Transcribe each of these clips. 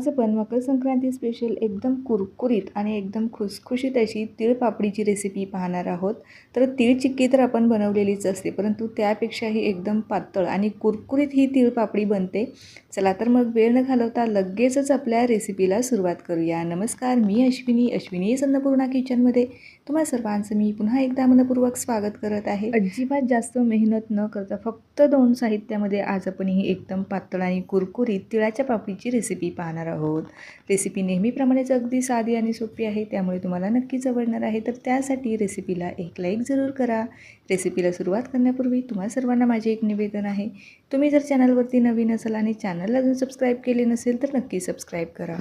आज आपण मकर संक्रांती स्पेशल एकदम कुरकुरीत आणि एकदम खुसखुशीत अशी तिळपापडीची रेसिपी पाहणार आहोत. तर तीळ चिक्की तर आपण बनवलेलीच असते परंतु त्यापेक्षाही एकदम पातळ आणि कुरकुरीत ही तिळपापडी बनते. चला तर मग वेळ न घालवता लगेचच आपल्या रेसिपीला सुरुवात करूया. नमस्कार मी अश्विनी. अश्विनी अन्नपूर्णा किचनमध्ये तुम्हा सर्वांचं मी पुन्हा एकदा मनपूर्वक स्वागत करत आहे. अजिबात जास्त मेहनत न करता फक्त दोन साहित्यामध्ये आज आपण ही एकदम पातळ आणि कुरकुरीत तिळाच्या पापडीची रेसिपी पाहणार आहोत. रेसिपी नेहमीप्रमाणेच अगदी साधी आणि सोपी आहे त्यामुळे तुम्हाला नक्कीच आवडणार आहे. तर त्यासाठी रेसिपीला एक लाईक जरूर करा. रेसिपीला सुरुवात करण्यापूर्वी तुम्हा सर्वांना माझे एक निवेदन आहे. तुम्ही जर चॅनलवरती नवीन असाल आणि चॅनलला अजून सबस्क्राईब केले नसेल तर नक्की सबस्क्राईब करा.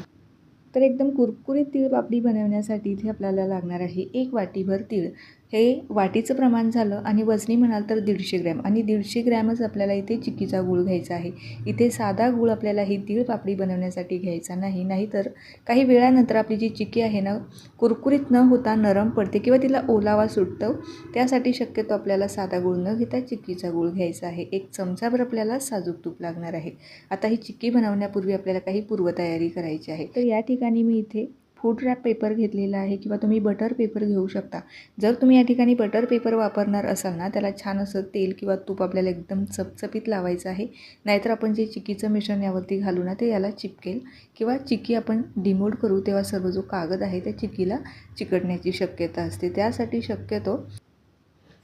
तर एकदम कुरकुरीत तीळ पापडी बनवण्यासाठी इथे आपल्याला लागणार आहे एक वाटीभर तीळ. हे वाटीचं प्रमाण झालं आणि वजनी म्हणाल तर दीडशे ग्रॅम. आणि दीडशे ग्रॅमच आपल्याला इथे चिक्कीचा गूळ घ्यायचा आहे. इथे साधा गूळ आपल्याला ही तीळ पापडी बनवण्यासाठी घ्यायचा नाही. नाहीतर काही वेळानंतर आपली जी चिक्की आहे ना कुरकुरीत न होता नरम पडते किंवा तिला ओलावा सुटतो त्यासाठी शक्यतो आपल्याला साधा गूळ न घेता चिक्कीचा गूळ घ्यायचा आहे. एक चमचाभर आपल्याला साजूक तूप लागणार आहे. आता ही चिक्की बनवण्यापूर्वी आपल्याला काही पूर्वतयारी करायची आहे. तर या ठिकाणी मी इथे फूड रॅप पेपर घेतलेला आहे किंवा तुम्ही बटर पेपर घेऊ शकता. जर तुम्ही या ठिकाणी बटर पेपर वापरणार असाल ना त्याला छान असं तेल किंवा तूप आपल्याला एकदम चपचपीत लावायचं आहे. नाहीतर आपण जे चिकीचं मिश्रण यावरती घालू ना ते याला चिपकेल किंवा चिकी आपण डिमोड करू तेव्हा सर्व जो कागद आहे त्या चिकीला चिकटण्याची शक्यता असते. त्यासाठी शक्यतो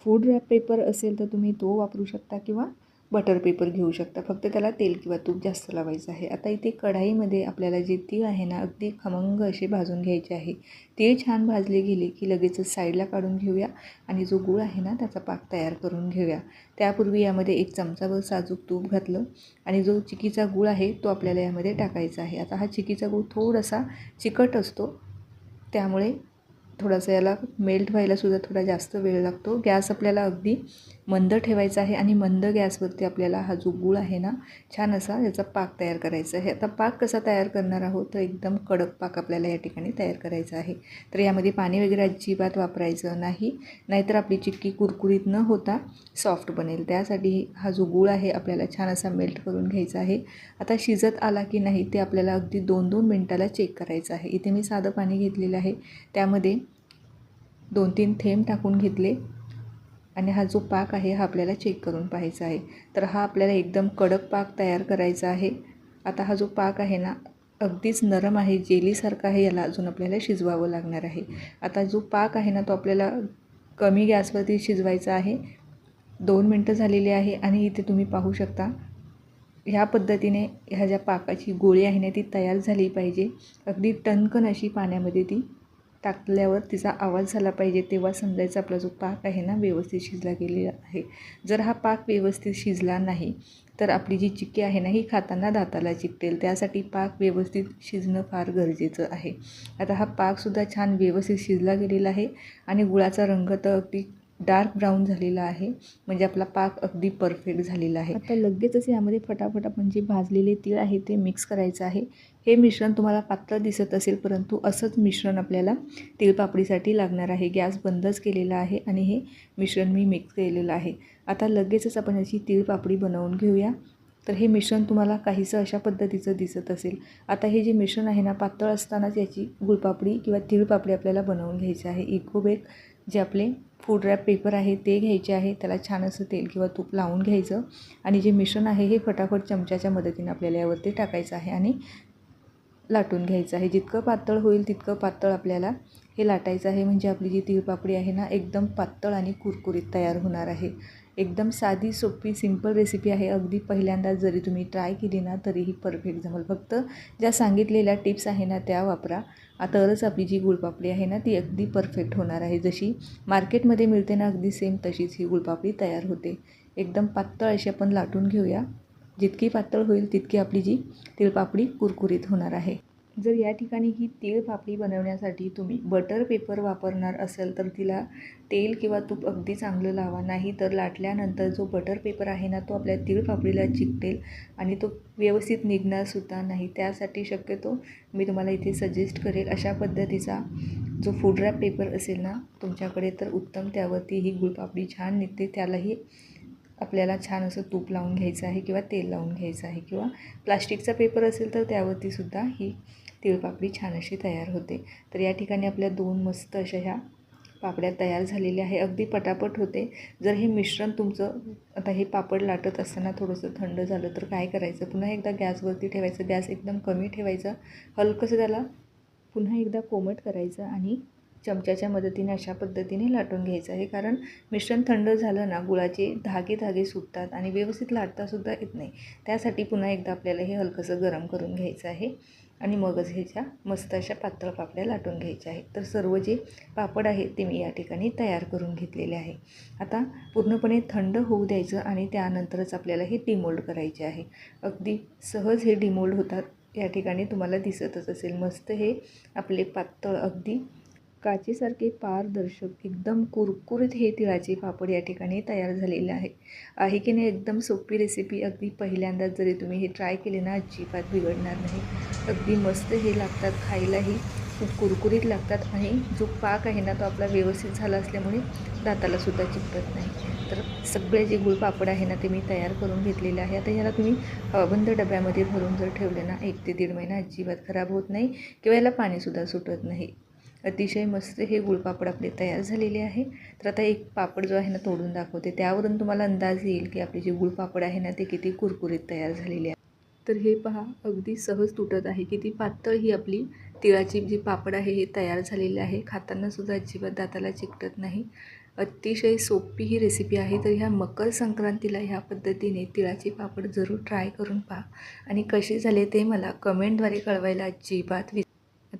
फूड रॅप पेपर असेल तर तुम्ही तो वापरू शकता किंवा बटर पेपर घेऊ शकता. फक्त त्याला तेल किंवा तूप जास्त लावायचं आहे. आता इथे कढाईमध्ये आपल्याला जे तीळ आहे ना अगदी खमंग असे भाजून घ्यायचे आहे. तीळ छान भाजले गेले की लगेचच साईडला काढून घेऊया आणि जो गूळ आहे ना त्याचा पाक तयार करून घेऊया. त्यापूर्वी यामध्ये एक चमचाभर साजूक तूप घातलं आणि जो चिकीचा गूळ आहे तो आपल्याला यामध्ये टाकायचा आहे. आता हा चिकीचा गूळ थोडासा चिकट असतो त्यामुळे थोडासा याला मेल्ट व्हायलासुद्धा थोडा जास्त वेळ लागतो. गॅस आपल्याला अगदी मंद ठेवायचा आहे आणि मंद गॅसवरती आपल्याला हा जो गूळ आहे ना छान असा याचा पाक तयार करायचा आहे. आता पाक कसा तयार करणार आहोत? तर एकदम कडक पाक आपल्याला या ठिकाणी तयार करायचा आहे. तर यामध्ये पाणी वगैरे अजिबात वापरायचं नाही. नाहीतर आपली चिक्की कुरकुरीत न होता सॉफ्ट बनेल. त्यासाठी हा जो गूळ आहे आपल्याला छान असा मेल्ट करून घ्यायचा आहे. आता शिजत आला की नाही ते आपल्याला अगदी दोन दोन मिनटाला चेक करायचं आहे. इथे मी साधं पाणी घेतलेलं आहे. त्यामध्ये दोन तीन थेंब टाकून घेतले. आणि हा जो पाक आहे हा आपल्याला चेक करून पाहायचा आहे. तर हा आपल्याला एकदम कडक पाक तयार करायचा आहे. आता हा जो पाक आहे ना अगदीच नरम आहे जेलीसारखा आहे याला अजून आपल्याला शिजवावं लागणार आहे. आता जो पाक आहे ना तो आपल्याला कमी गॅसवरती शिजवायचा आहे. दोन मिनटं झालेली आहे आणि इथे तुम्ही पाहू शकता ह्या पद्धतीने ह्या ज्या पाकाची गोळी आहे ना ती तयार झाली पाहिजे. अगदी टणकन अशी पाण्यामध्ये ती टाकल्यावर तिचा आवाज झाला पाहिजे तेव्हा समजायचा आपला जो पाक आहे ना व्यवस्थित शिजला गेलेला आहे. जर हा पाक व्यवस्थित शिजला नाही तर आपली जी चिक्की आहे ना ही खाताना दाताला चिकटेल. त्यासाठी पाक व्यवस्थित शिजणं फार गरजेचं आहे. आता हा पाकसुद्धा छान व्यवस्थित शिजला गेलेला आहे आणि गुळाचा रंग तर अगदी डार्क ब्राऊन झालेला आहे. म्हणजे आपला पाक अगदी परफेक्ट झालेला आहे. आता लगेचच यामध्ये फटाफट आपण जे भाजलेले तीळ आहे ते मिक्स करायचं आहे. हे मिश्रण तुम्हाला पातळ दिसत असेल परंतु असंच मिश्रण आपल्याला तिळपापडीसाठी लागणार आहे. गॅस बंदच केलेला आहे आणि हे मिश्रण मी मिक्स केलेलं आहे. आता लगेचच आपण याची तिळपापडी बनवून घेऊया. तर हे मिश्रण तुम्हाला काहीसं अशा पद्धतीचं दिसत असेल. आता हे जे मिश्रण आहे ना पातळ असतानाच याची गुळपापडी किंवा तिळपापडी आपल्याला बनवून घ्यायची आहे. इकोबेक जे आपले फूड रॅप पेपर आहे ते घ्यायचे आहे. त्याला छान असं तेल किंवा तूप लावून घ्यायचं. आणि जे मिश्रण आहे हे फटाफट चमच्याच्या मदतीने आपल्याला यावरती टाकायचं आहे. आणि लाटून घ्यायचं आहे. जितकं पातळ होईल तितकं पातळ आपल्याला हे लाटायचं आहे. म्हणजे आपली जी तिळपापडी आहे ना एकदम पातळ आणि कुरकुरीत तयार होणार आहे. एकदम साधी सोपी सिंपल रेसिपी आहे. अगदी पहिल्यांदा जरी तुम्ही ट्राय केली ना तरीही परफेक्ट जमेल. फक्त ज्या सांगितलेल्या टिप्स आहे ना त्या वापरा. तरच आपली जी गुळपापडी आहे ना ती अगदी परफेक्ट होणार आहे. जशी मार्केटमध्ये मिळते ना अगदी सेम तशीच ही गुळपापडी तयार होते. एकदम पातळ अशी आपण लाटून घेऊया. जितकी पातळ होईल तितकी आपली जी तिळपापडी कुरकुरीत होणार आहे. जर या ठिकाणी ही तिळपापडी बनवण्यासाठी तुम्ही बटर पेपर वापरणार असेल तर तिला तेल किंवा तूप अगदी चांगलं लावा. नाही तर लाटल्यानंतर जो बटर पेपर आहे ना तो आपल्या तिळपापडीला चिकटेल आणि तो व्यवस्थित निघणारसुद्धा नाही. त्यासाठी शक्यतो मी तुम्हाला इथे सजेस्ट करेल अशा पद्धतीचा जो फूड रॅप पेपर असेल ना तुमच्याकडे तर उत्तम त्यावरती ही गुळपापडी छान निघते. त्यालाही आपल्याला छान असं तूप लावून घ्यायचं आहे किंवा तेल लावून घ्यायचं आहे किंवा प्लास्टिकचा पेपर असेल तर त्यावरतीसुद्धा ही तिळपापडी छान अशी तयार होते. तर या ठिकाणी आपल्या दोन मस्त अशा ह्या पापड्या तयार झालेल्या आहे अगदी पटापट होते. जर हे मिश्रण तुमचं आता हे पापड लाटत असताना थोडंसं थंड झालं तर काय करायचं? पुन्हा एकदा गॅसवरती ठेवायचं. गॅस एकदम कमी ठेवायचं. हलकंसं त्याला पुन्हा एकदा कोमट करायचं आणि चमच्याच्या मदतीने अशा पद्धतीने लाटून घ्यायचं आहे. कारण मिश्रण थंड झालं ना गुळाचे धागे धागे सुटतात आणि व्यवस्थित लाटतासुद्धा येत नाही. त्यासाठी पुन्हा एकदा आपल्याला हे हलकंसं गरम करून घ्यायचं आहे आणि मगच ह्याच्या मस्त अशा पातळ पापड्या लाटून घ्यायच्या आहेत. तर सर्व जे पापड आहे ते मी या ठिकाणी तयार करून घेतलेले आहे. आता पूर्णपणे थंड होऊ द्यायचं आणि त्यानंतरच आपल्याला हे डिमोल्ड करायचे आहे. अगदी सहज हे डिमोल्ड होतात या ठिकाणी तुम्हाला दिसतच असेल. मस्त हे आपले पातळ अगदी काचेसारखे पारदर्शक एकदम कुरकुरीत हे तिळाचे पापड या ठिकाणी तयार झालेले आहे. आहे की नाही एकदम सोपी रेसिपी अगदी पहिल्यांदाच जरी तुम्ही हे ट्राय केले ना अजिबात बिघडणार नाही. अगदी मस्त हे लागतात खायलाही. खूप कुरकुरीत लागतात आणि जो पाक आहे ना तो आपला व्यवस्थित झाला असल्यामुळे दातालासुद्धा चिपकत नाही. तर सगळे जे गुळपापड आहे ना ते मी तयार करून घेतलेले आहे. आता ह्याला तुम्ही हवाबंद डब्यामध्ये भरून जर ठेवले ना एक ते दीड महिना अजिबात खराब होत नाही किंवा याला पाणीसुद्धा सुटत नाही. अतिशय मस्त हे गुळपापड आपले तयार झालेले आहे. तर आता एक पापड जो आहे ना तोडून दाखवते. त्यावरून तुम्हाला अंदाज येईल की आपले जे गुळपापड आहे ना ते किती कुरकुरीत तयार झालेले आहे. तर हे पहा अगदी सहज तुटत आहे. किती पातळ ही आपली तिळाची जी पापड आहे हे तयार झालेले आहे. खातानासुद्धा अजिबात दाताला चिकटत नाही. अतिशय सोपी ही रेसिपी आहे. तर ह्या मकर संक्रांतीला ह्या पद्धतीने तिळाची पापड जरूर ट्राय करून पहा. आणि कसे झाले ते मला कमेंटद्वारे कळवायला अजिबात वि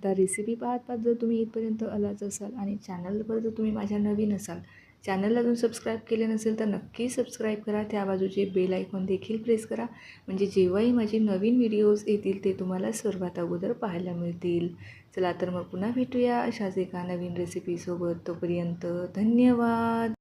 आता रेसिपी पाहत पाहत जर तुम्ही इथपर्यंत आलाच असाल आणि चॅनलवर जर तुम्ही माझ्या नवीन असाल चॅनलला अजून सबस्क्राईब केले नसेल तर नक्की सबस्क्राईब करा. त्या बाजूचे बेल आयकॉन देखील प्रेस करा. म्हणजे जेव्हाही माझे नवीन व्हिडिओज येतील ते तुम्हाला सर्वात अगोदर पाहायला मिळतील. चला तर मग पुन्हा भेटूया अशाच एका नवीन रेसिपीसोबत तोपर्यंत धन्यवाद!